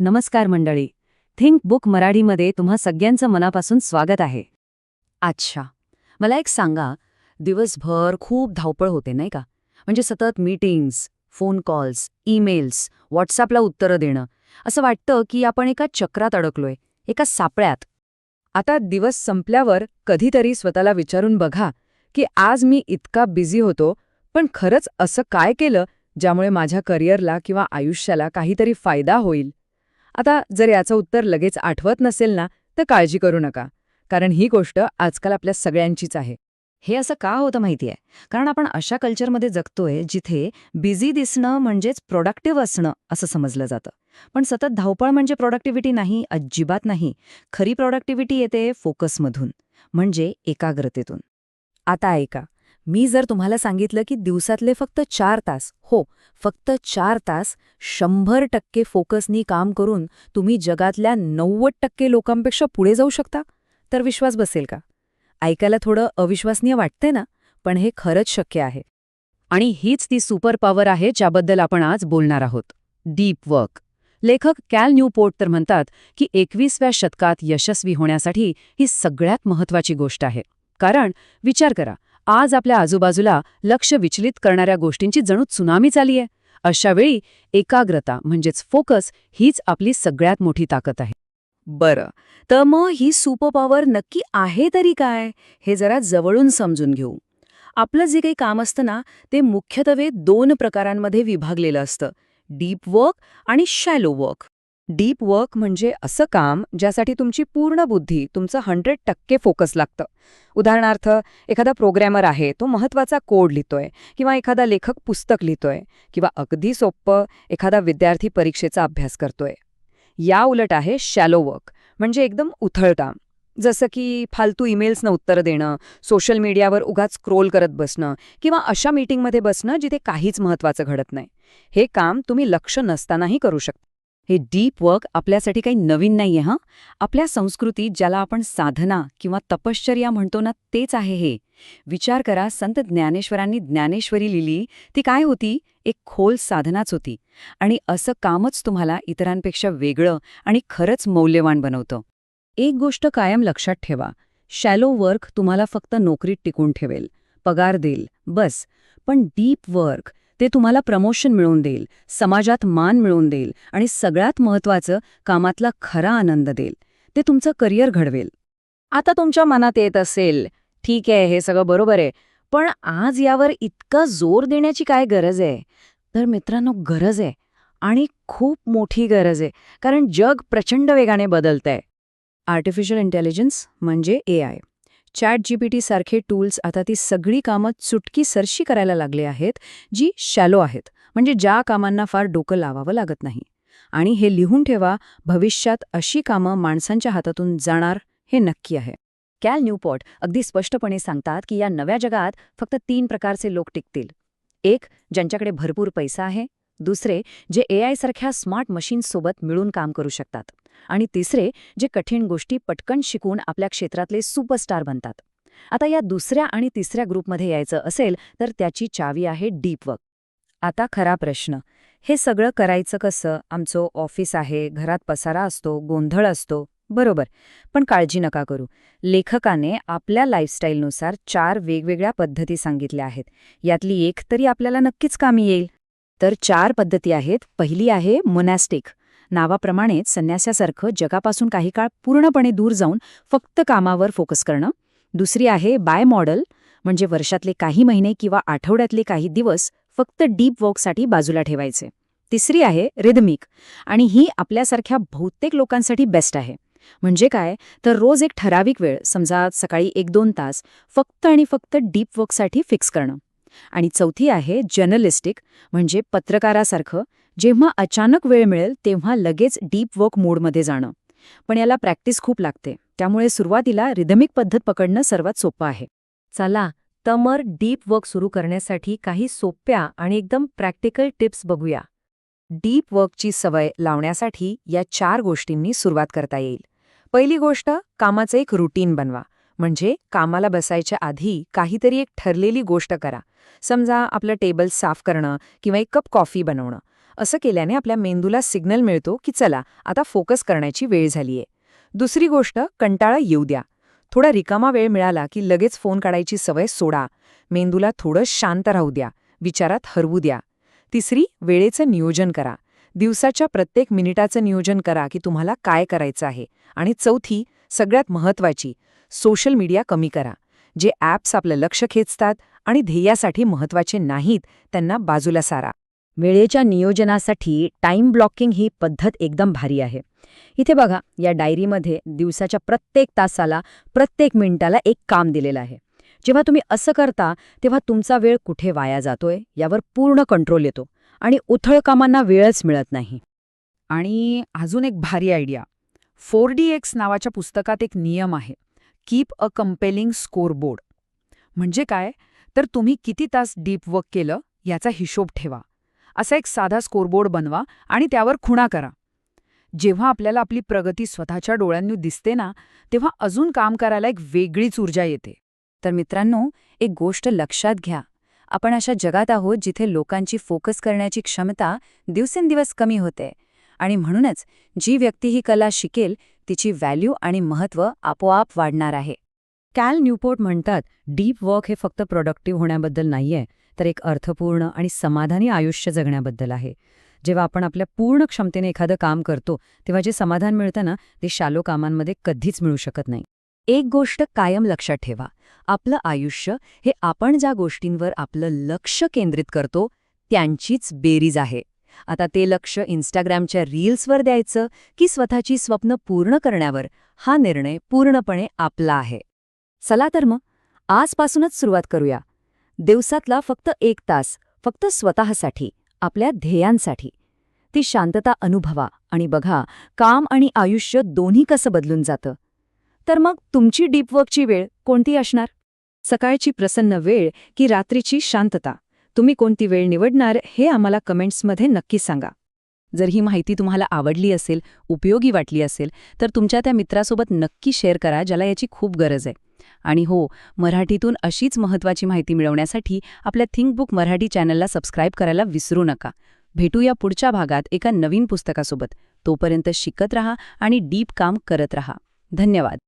नमस्कार मंडळी. Think book मराठीमध्ये तुम्हा सगळ्यांचं मनापासून स्वागत आहे. अच्छा. मला एक सांगा दिवसभर खूप धावपळ होते नाही का? म्हणजे सतत मीटिंग्स फोन कॉल्स ईमेल्स व्हॉट्सॲपला उत्तरं देणं. असं वाटतं की आपण एका चक्रात अडकलोय एका सापळ्यात. आता दिवस संपल्यावर कधीतरी स्वतःला विचारून बघा की आज मी इतका बिझी होतो पण खरंच असं काय केलं ज्यामुळे माझ्या करिअरला किंवा आयुष्याला काहीतरी फायदा होईल? आता जर याचं उत्तर लगेच आठवत नसेल ना तर काळजी करू नका. कारण ही गोष्ट आजकाल आपल्या सगळ्यांचीच आहे. हे असं का होतं माहितीये? कारण आपण अशा कल्चरमध्ये जगतोय जिथे बिझी दिसणं म्हणजेच प्रोडक्टिव्ह असणं असं समजलं जातं. पण सतत धावपळ म्हणजे प्रोडक्टिव्हिटी नाही अजिबात नाही. खरी प्रोडक्टिव्हिटी येते फोकसमधून म्हणजे एकाग्रतेतून. आता ऐका. मी जर तुम्हाला सांगितलं की दिवसातले फक्त चार तास हो फक्त चार तास शंभर टक्के फोकसनी काम करून तुम्ही जगातल्या नव्वद टक्के लोकांपेक्षा पुढे जाऊ शकता? तर विश्वास बसेल का? ऐकायला थोडं अविश्वसनीय वाटतंय ना? पण हे खरंच शक्य आहे. आणि हीच ती सुपर पॉवर आहे ज्याबद्दल आपण आज बोलणार आहोत. Deep work. लेखक कॅल न्यूपोर्ट तर म्हणतात की एकवीसव्या शतकात यशस्वी होण्यासाठी ही सगळ्यात महत्वाची गोष्ट आहे. कारण विचार करा आज आपल्या आजूबाजूला लक्ष विचलित करणाऱ्या गोष्टींची जणू त्सुनामीच चालीये. अशा वेळी एकाग्रता म्हणजेच फोकस हीच आपली सगळ्यात मोठी ताकद आहे. बरं. तर मग ही सुपर पॉवर नक्की आहे तरी काय? हे जरा जवळून समजून घेऊ. आपलं जे काही काम असतं ना ते मुख्यत्वे दोन प्रकारांमध्ये विभागलेलं असतं. डीप वर्क आणि शॅलो वर्क डीप वर्क म्हणजे असं काम ज्यासाठी तुमची पूर्ण बुद्धी तुमचं हंड्रेड टक्के फोकस लागतं. उदाहरणार्थ एखादा प्रोग्रॅमर आहे तो महत्त्वाचा कोड लिहितोय किंवा एखादा लेखक पुस्तक लिहितोय किंवा अगदी सोप्पं एखादा विद्यार्थी परीक्षेचा अभ्यास करतोय. या उलट आहे शॅलो वर्क म्हणजे एकदम उथळ काम. जसं की फालतू ईमेल्सनं उत्तर देणं सोशल मीडियावर उगाच स्क्रोल करत बसणं किंवा अशा मीटिंगमध्ये बसणं जिथे काहीच महत्त्वाचं घडत नाही. हे काम तुम्ही लक्ष नसतानाही करू शकता. हे डीप वर्क आपल्यासाठी काही नवीन नाहीये हं. आपल्या संस्कृतीत ज्याला आपण साधना किंवा तपश्चर्या म्हणतो ना तेच आहे हे. विचार करा संत ज्ञानेश्वरांनी ज्ञानेश्वरी लिहिली ती काय होती? एक खोल साधनाच होती. आणि असं कामच तुम्हाला इतरांपेक्षा वेगळं आणि खरंच मौल्यवान बनवतं. एक गोष्ट कायम लक्षात ठेवा शॅलो वर्क तुम्हाला फक्त नोकरीत टिकून ठेवेल. पगार देईल बस. पण डीप वर्क ते तुम्हाला प्रमोशन मिळवून देईल समाजात मान मिळवून देईल आणि सगळ्यात महत्वाचं कामातला खरा आनंद देईल. ते तुमचं करिअर घडवेल. आता तुमच्या मनात येत असेल ठीक आहे हे सगळं बरोबर आहे पण आज यावर इतका जोर देण्याची काय गरज आहे? तर मित्रांनो गरज आहे आणि खूप मोठी गरज आहे कारण जग प्रचंड वेगाने बदलतंय. आर्टिफिशियल इंटेलिजन्स म्हणजे ए आय चॅट जीपीटी सारखे टूल्स आता ती सगळी कामं चुटकी सरशी करायला लागले आहेत जी शॅलो आहेत म्हणजे ज्या कामांना फार डोकं लावावं लागत नाही. आणि हे लिहून ठेवा भविष्यात अशी कामं माणसांच्या हातातून जाणार हे नक्की आहे. कॅल न्यूपॉट अगदी स्पष्टपणे सांगतात की या नव्या जगात फक्त तीन प्रकारचे लोक टिकतील. एक ज्यांच्याकडे भरपूर पैसा आहे. दुसरे जे ए आय सारख्या स्मार्ट मशीन्ससोबत मिळून काम करू शकतात. आणि तिसरे जे कठीण गोष्टी पटकन शिकून आपल्या क्षेत्रातले सुपरस्टार बनतात. आता या दुसऱ्या आणि तिसऱ्या ग्रुपमध्ये यायचं असेल तर त्याची चावी आहे डीप वर्क आता खरा प्रश्न. हे सगळं करायचं कसं? आमचं ऑफिस आहे घरात पसारा असतो गोंधळ असतो. बरोबर. पण काळजी नका करू. लेखकाने आपल्या लाईफस्टाईलनुसार चार वेगवेगळ्या पद्धती सांगितल्या आहेत. यातली एक तरी आपल्याला नक्कीच कामी येईल. तर चार पद्धती आहेत. पहिली आहे मोनॅस्टिक नावाप्रमाणेच संन्यासासारखं जगापासून काही काळ पूर्णपणे दूर जाऊन फक्त कामावर फोकस करणं. दुसरी आहे बाय मॉडल म्हणजे वर्षातले काही महिने किंवा आठवड्यातले काही दिवस फक्त डीप वर्कसाठी बाजूला ठेवायचे. तिसरी आहे रिदमिक आणि ही आपल्यासारख्या बहुतेक लोकांसाठी बेस्ट आहे. म्हणजे काय? तर रोज एक ठराविक वेळ समजा सकाळी एक दोन तास फक्त आणि फक्त डीप वर्कसाठी फिक्स करणं. आणि चौथी आहे जर्नलिस्टिक म्हणजे पत्रकारासारखं जेव्हा अचानक वेळ मिळेल तेव्हा लगेच डीप वर्क मोडमध्ये जाणं. पण याला प्रॅक्टिस खूप लागते. त्यामुळे सुरुवातीला रिदमिक पद्धत पकडणं सर्वात सोपं आहे. चला तमर डीप वर्क सुरू करण्यासाठी काही सोप्या आणि एकदम प्रॅक्टिकल टिप्स बघूया. डीप वर्कची सवय लावण्यासाठी या चार गोष्टींनी सुरुवात करता येईल. पहिली गोष्ट कामाचं एक रुटीन बनवा. म्हणजे कामाला बसायच्या आधी काहीतरी एक ठरलेली गोष्ट करा. समजा आपलं टेबल साफ करणं किंवा एक कप कॉफी बनवणं. असं केल्याने आपल्या मेंदूला सिग्नल मिळतो की चला आता फोकस करण्याची वेळ झालीये. दुसरी गोष्ट कंटाळा येऊ द्या. थोडा रिकामा वेळ मिळाला की लगेच फोन काढायची सवय सोडा. मेंदूला थोडं शांत राहू द्या. विचारात हरवू द्या. तिसरी वेळेचं नियोजन करा. दिवसाच्या प्रत्येक मिनिटाचं नियोजन करा की तुम्हाला काय करायचं आहे. आणि चौथी सगळ्यात महत्वाची सोशल मीडिया कमी करा. जे ॲप्स आपलं लक्ष खेचतात आणि ध्येयासाठी महत्त्वाचे नाहीत त्यांना बाजूला सारा. वेळेच्या नियोजनासाठी टाइम ब्लॉकिंग ही पद्धत एकदम भारी आहे. इथे बघा या डायरीमध्ये दिवसाच्या प्रत्येक तासाला प्रत्येक मिनिटाला एक काम दिलेलं आहे. जेव्हा तुम्ही असं करता तेव्हा तुमचा वेळ कुठे वाया जातोय यावर पूर्ण कंट्रोल येतो आणि उथळ कामांना वेळच मिळत नाही. आणि अजून एक भारी आयडिया फोर डी एक्स नावाच्या पुस्तकात एक नियम आहे. कीप अ कंपेलिंग स्कोरबोर्ड म्हणजे काय? तर तुम्ही किती तास डीप वर्क केलं याचा हिशोब ठेवा. असा एक साधा स्कोरबोर्ड बनवा आणि त्यावर खुणा करा. जेव्हा आपल्याला आपली प्रगती स्वतःच्या डोळ्यांनी दिसते ना तेव्हा अजून काम करायला एक वेगळीच ऊर्जा येते. तर मित्रांनो एक गोष्ट लक्षात घ्या. आपण अशा जगात आहोत जिथे लोकांची फोकस करण्याची क्षमता दिवसेंदिवस कमी होते आणि म्हणूनच जी व्यक्ती ही कला शिकेल तिची व्हॅल्यू आणि महत्त्व आपोआप वाढणार आहे. कॅल न्यूपोर्ट म्हणतात डीप वर्क हे फक्त प्रोडक्टिव्ह होण्याबद्दल नाहीये. तर एक अर्थपूर्ण आणि समाधानी आयुष्य जगण्याबद्दल आहे. जेव्हा आपण आपल्या पूर्ण क्षमतेने एखादं काम करतो तेव्हा जे समाधान मिळतं ना ते शालो कामांमध्ये कधीच मिळू शकत नाही. एक गोष्ट कायम लक्षात ठेवा. आपलं आयुष्य हे आपण ज्या गोष्टींवर आपलं लक्ष केंद्रित करतो त्यांचीच बेरीज आहे. आता ते लक्ष इन्स्टाग्रामच्या रील्सवर द्यायचं की स्वतःची स्वप्न पूर्ण करण्यावर हा निर्णय पूर्णपणे आपला आहे. चला तर मग आजपासूनच सुरुवात करूया. दिवसातला फक्त एक तास फक्त स्वतःसाठी आपल्या ध्येयांसाठी. ती शांतता अनुभवा आणि बघा काम आणि आयुष्य दोन्ही कसं बदलून जातं. तर मग तुमची डीपवर्कची वेळ कोणती असणार? सकाळची प्रसन्न वेळ की रात्रीची शांतता? तुम्ही कोणती वेळ निवडणार हे आम्हाला कमेंट्समध्ये नक्की सांगा. जर ही माहिती तुम्हाला आवडली असेल उपयोगी वाटली असेल तर तुमच्या त्या मित्रासोबत नक्की शेअर करा ज्याला याची खूप गरज आहे. आणि हो मराठीतून अशीच महत्त्वाची माहिती मिळवण्यासाठी आपल्या थिंकबुक मराठी चॅनलला सबस्क्राईब करायला विसरू नका. भेटूया पुढच्या भागात एका नवीन पुस्तकासोबत. तोपर्यंत शिकत रहा आणि डीप काम करत रहा. धन्यवाद.